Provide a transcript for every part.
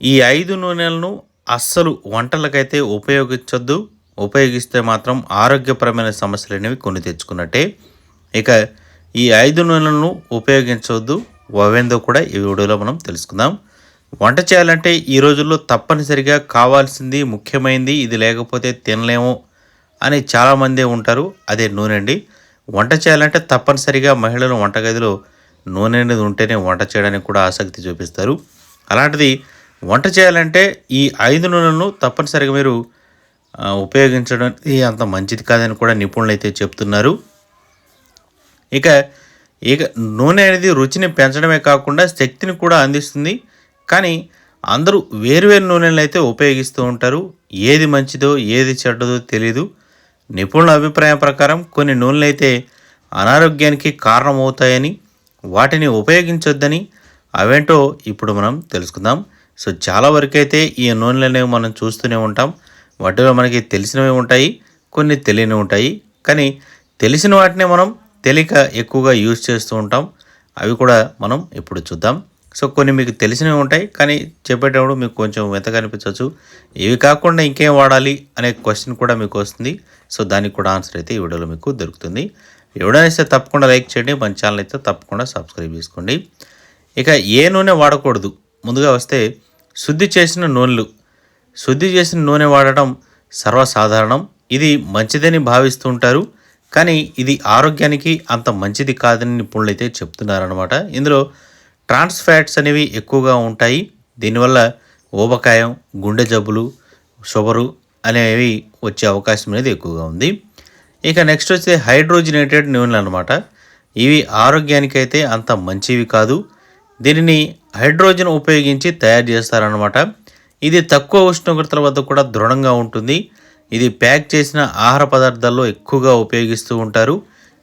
ఈ ఐదు నూనెలను అస్సలు వంటలకైతే ఉపయోగించొద్దు. ఉపయోగిస్తే మాత్రం ఆరోగ్యపరమైన సమస్యలు అనేవి కొని తెచ్చుకున్నట్టే. ఇక ఈ ఐదు నూనెలను ఉపయోగించవద్దు అవేందో కూడా ఈ వీడియోలో మనం తెలుసుకుందాం. వంట చేయాలంటే ఈ రోజుల్లో తప్పనిసరిగా కావాల్సింది ముఖ్యమైనది ఇది లేకపోతే తినలేము అని చాలామంది ఉంటారు. అదే నూనె అండి. వంట చేయాలంటే తప్పనిసరిగా మహిళలు వంటగదిలో నూనె అనేది ఉంటేనే వంట చేయడానికి కూడా ఆసక్తి చూపిస్తారు. అలాంటిది వంట చేయాలంటే ఈ ఐదు నూనెలను తప్పనిసరిగా మీరు ఉపయోగించడం అంత మంచిది కాదని కూడా నిపుణులు అయితే చెప్తున్నారు. ఇక ఇక నూనె అనేది రుచిని పెంచడమే కాకుండా శక్తిని కూడా అందిస్తుంది. కానీ అందరూ వేరువేరు నూనెలను అయితే ఉపయోగిస్తూ ఉంటారు. ఏది మంచిదో ఏది చెడ్డదో తెలీదు. నిపుణుల అభిప్రాయం ప్రకారం కొన్ని నూనెలు అయితే అనారోగ్యానికి కారణమవుతాయని వాటిని ఉపయోగించొద్దని అవేంటో ఇప్పుడు మనం తెలుసుకుందాం. సో చాలా వరకు అయితే ఈ నూనెలు అనేవి మనం చూస్తూనే ఉంటాం. వాటిలో మనకి తెలిసినవి ఉంటాయి కొన్ని తెలియని ఉంటాయి. కానీ తెలిసిన వాటిని మనం తెలియక ఎక్కువగా యూజ్ చేస్తూ ఉంటాం. అవి కూడా మనం ఇప్పుడు చూద్దాం. సో కొన్ని మీకు తెలిసినవి ఉంటాయి కానీ చెప్పేటప్పుడు మీకు కొంచెం వింతగా అనిపించవచ్చు. ఇవి కాకుండా ఇంకేం వాడాలి అనే క్వశ్చన్ కూడా మీకు వస్తుంది. సో దానికి కూడా ఆన్సర్ అయితే ఈ వీడియోలో మీకు దొరుకుతుంది. ఎవడైనా తప్పకుండా లైక్ చేయండి. మన ఛానల్ అయితే తప్పకుండా సబ్స్క్రైబ్ చేసుకోండి. ఇక ఏ నూనె వాడకూడదు? ముందుగా వస్తే శుద్ధి చేసిన నూనెలు. శుద్ధి చేసిన నూనె వాడటం సర్వసాధారణం. ఇది మంచిదని భావిస్తూ ఉంటారు. కానీ ఇది ఆరోగ్యానికి అంత మంచిది కాదని నిపుణులు అయితే చెప్తున్నారనమాట ఇందులో ట్రాన్స్ ఫ్యాట్స్ అనేవి ఎక్కువగా ఉంటాయి. దీనివల్ల ఊబకాయం గుండె జబ్బులు షుగరు అనేవి వచ్చే అవకాశం అనేది ఎక్కువగా ఉంది. ఇక నెక్స్ట్ వచ్చే హైడ్రోజినేటెడ్ నూనెలు అనమాట ఇవి ఆరోగ్యానికి అయితే అంత మంచివి కాదు. దీనిని హైడ్రోజన్ ఉపయోగించి తయారు చేస్తారనమాట ఇది తక్కువ ఉష్ణోగ్రతల వద్ద కూడా దృఢంగా ఉంటుంది. ఇది ప్యాక్ చేసిన ఆహార పదార్థాల్లో ఎక్కువగా ఉపయోగిస్తూ ఉంటారు.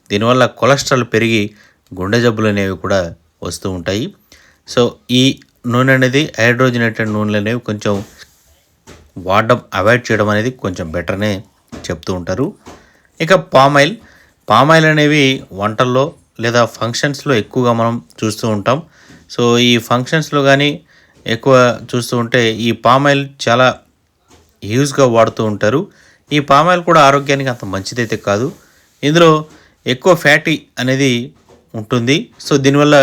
దీనివల్ల కొలెస్ట్రాల్ పెరిగి గుండె జబ్బులు అనేవి కూడా వస్తూ ఉంటాయి. సో ఈ నూనె అనేది హైడ్రోజనేటెడ్ నూనెలు అనేవి కొంచెం వాడడం అవాయిడ్ చేయడం అనేది కొంచెం బెటర్నే చెప్తూ ఉంటారు. ఇక పామాయిల్. పామాయిల్ అనేవి వంటల్లో లేదా ఫంక్షన్స్లో ఎక్కువగా మనం చూస్తూ ఉంటాం. సో ఈ ఫంక్షన్స్లో కానీ ఎక్కువ చూస్తూ ఉంటే ఈ పామ్ ఆయిల్ చాలా యూజ్గా వాడుతూ ఉంటారు. ఈ పామ్ ఆయిల్ కూడా ఆరోగ్యానికి అంత మంచిదైతే కాదు. ఇందులో ఎక్కువ ఫ్యాటీ అనేది ఉంటుంది. సో దీనివల్ల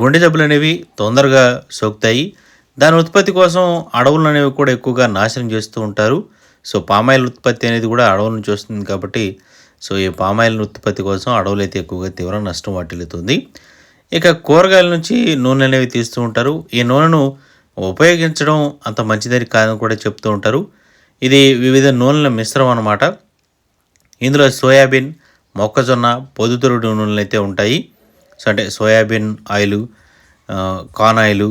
గుండె జబ్బులు అనేవి తొందరగా సోకుతాయి. దాని ఉత్పత్తి కోసం అడవులు అనేవి కూడా ఎక్కువగా నాశనం చేస్తూ ఉంటారు. సో పామాయిల్ ఉత్పత్తి అనేది కూడా అడవుల నుంచి వస్తుంది కాబట్టి సో ఈ పామాయిల్ ఉత్పత్తి కోసం అడవులు అయితే ఎక్కువగా తీవ్ర నష్టం వాటిల్లుతుంది. ఇక కూరగాయల నుంచి నూనె అనేవి తీస్తూ ఉంటారు. ఈ నూనెను ఉపయోగించడం అంత మంచిదని కాదని కూడా చెప్తూ ఉంటారు. ఇది వివిధ నూనెల మిశ్రమం అన్నమాట. ఇందులో సోయాబీన్ మొక్కజొన్న పొద్దుతురుడు నూనెలు అయితే ఉంటాయి. సో అంటే సోయాబీన్ ఆయిల్ కార్న్ ఆయిల్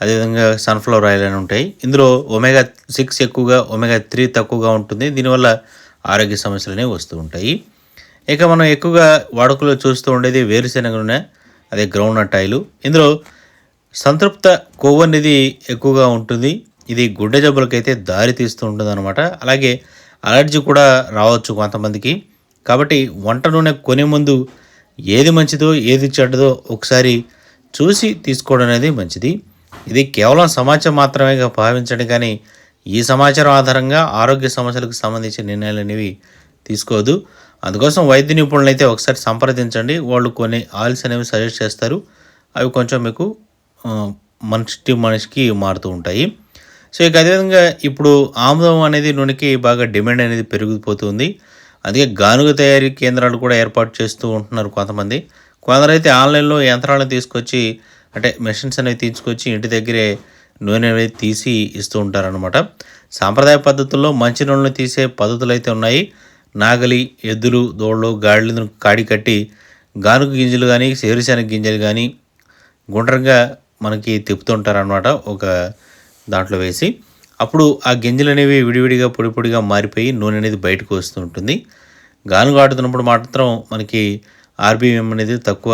అదేవిధంగా సన్ఫ్లవర్ ఆయిల్ అని ఉంటాయి. ఇందులో ఒమేగా సిక్స్ ఎక్కువగా ఒమేగా త్రీ తక్కువగా ఉంటుంది. దీనివల్ల ఆరోగ్య సమస్యలు అనేవి వస్తూ ఉంటాయి. ఇక మనం ఎక్కువగా వాడుకలో చూస్తూ ఉండేది వేరుశెనగ నూనె. అదే గ్రౌండ్ నట్ ఆయిల్ ఇందులో సంతృప్త కొవ్వు అనేది ఎక్కువగా ఉంటుంది. ఇది గుడ్డ జబ్బులకైతే దారి తీస్తూ ఉంటుంది అనమాట అలాగే అలర్జీ కూడా రావచ్చు కొంతమందికి. కాబట్టి వంట నూనె కొనే ముందు ఏది మంచిదో ఏది చెడ్డదో ఒకసారి చూసి తీసుకోవడం అనేది మంచిది. ఇది కేవలం సమాచారం మాత్రమే భావించండి. కానీ ఈ సమాచారం ఆధారంగా ఆరోగ్య సమస్యలకు సంబంధించిన నిర్ణయాలు అనేవి తీసుకోవద్దు. అందుకోసం వైద్య నిపుణులు అయితే ఒకసారి సంప్రదించండి. వాళ్ళు కొన్ని ఆయిల్స్ అనేవి సజెస్ట్ చేస్తారు. అవి కొంచెం మీకు మనిషి మనిషికి మారుతూ ఉంటాయి. సో ఇక అదేవిధంగా ఇప్పుడు ఆముదం అనేది నూనెకి బాగా డిమాండ్ అనేది పెరిగిపోతుంది. అందుకే గానుగ తయారీ కేంద్రాలు కూడా ఏర్పాటు చేస్తూ ఉంటున్నారు కొంతమంది. కొందరైతే ఆన్లైన్లో యంత్రాలను తీసుకొచ్చి అంటే మెషిన్స్ అనేవి తీసుకొచ్చి ఇంటి దగ్గరే నూనె అనేది తీసి ఇస్తూ ఉంటారనమాట సాంప్రదాయ పద్ధతుల్లో మంచి నూనెలు తీసే పద్ధతులు అయితే ఉన్నాయి. నాగలి ఎద్దులు దోళ్ళు గాడిలను కాడి కట్టి గానుగ గింజలు కానీ సేరుశనగ గింజలు కానీ గుండ్రంగా మనకి తిప్పుతుంటారనమాట ఒక దాంట్లో వేసి. అప్పుడు ఆ గింజలు అనేవి విడివిడిగా పొడి పొడిగా మారిపోయి నూనె అనేది బయటకు వస్తూ ఉంటుంది. గానుగ ఆడుతున్నప్పుడు మాత్రం మనకి ఆర్బిఎం అనేది తక్కువ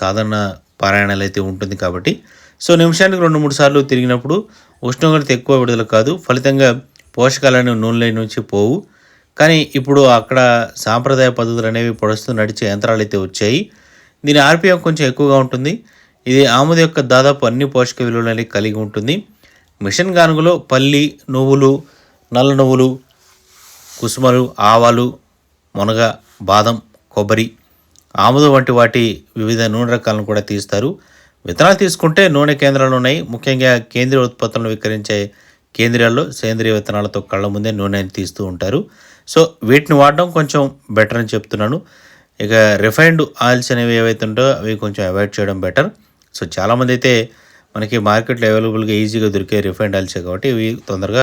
సాధారణ పారాయణాలు అయితే ఉంటుంది కాబట్టి. సో నిమిషానికి రెండు మూడు సార్లు తిరిగినప్పుడు ఉష్ణోగ్రత ఎక్కువ విడుదల కాదు ఫలితంగా పోషకాలను నూనెల నుంచి పోవు. కానీ ఇప్పుడు అక్కడ సాంప్రదాయ పద్ధతులు అనేవి పొడుస్తూ నడిచే యంత్రాలు అయితే వచ్చాయి. దీని ఆర్పిఎం కొంచెం ఎక్కువగా ఉంటుంది. ఇది ఆముద యొక్క దాదాపు అన్ని పోషక విలువలని కలిగి ఉంటుంది. మిషన్ గానుగలో పల్లి నువ్వులు నల్ల నువ్వులు కుసుమలు ఆవాలు మునగ బాదం కొబ్బరి ఆముదం వంటి వాటి వివిధ నూనె రకాలను కూడా తీస్తారు. విత్తనాలు తీసుకుంటే నూనె కేంద్రాలు ఉన్నాయి. ముఖ్యంగా కేంద్రీయ ఉత్పత్తులను విక్రయించే కేంద్రాల్లో సేంద్రియ విత్తనాలతో కళ్ళ ముందే నూనెని తీస్తూ ఉంటారు. సో వీటిని వాడడం కొంచెం బెటర్ అని చెప్తున్నాను. ఇక రిఫైన్డ్ ఆయిల్స్ అనేవి ఏవైతే ఉంటాయో అవి కొంచెం అవాయిడ్ చేయడం బెటర్. సో చాలామంది అయితే మనకి మార్కెట్లో అవైలబుల్గా ఈజీగా దొరికే రిఫైన్డ్ ఆయిల్సే కాబట్టి ఇవి తొందరగా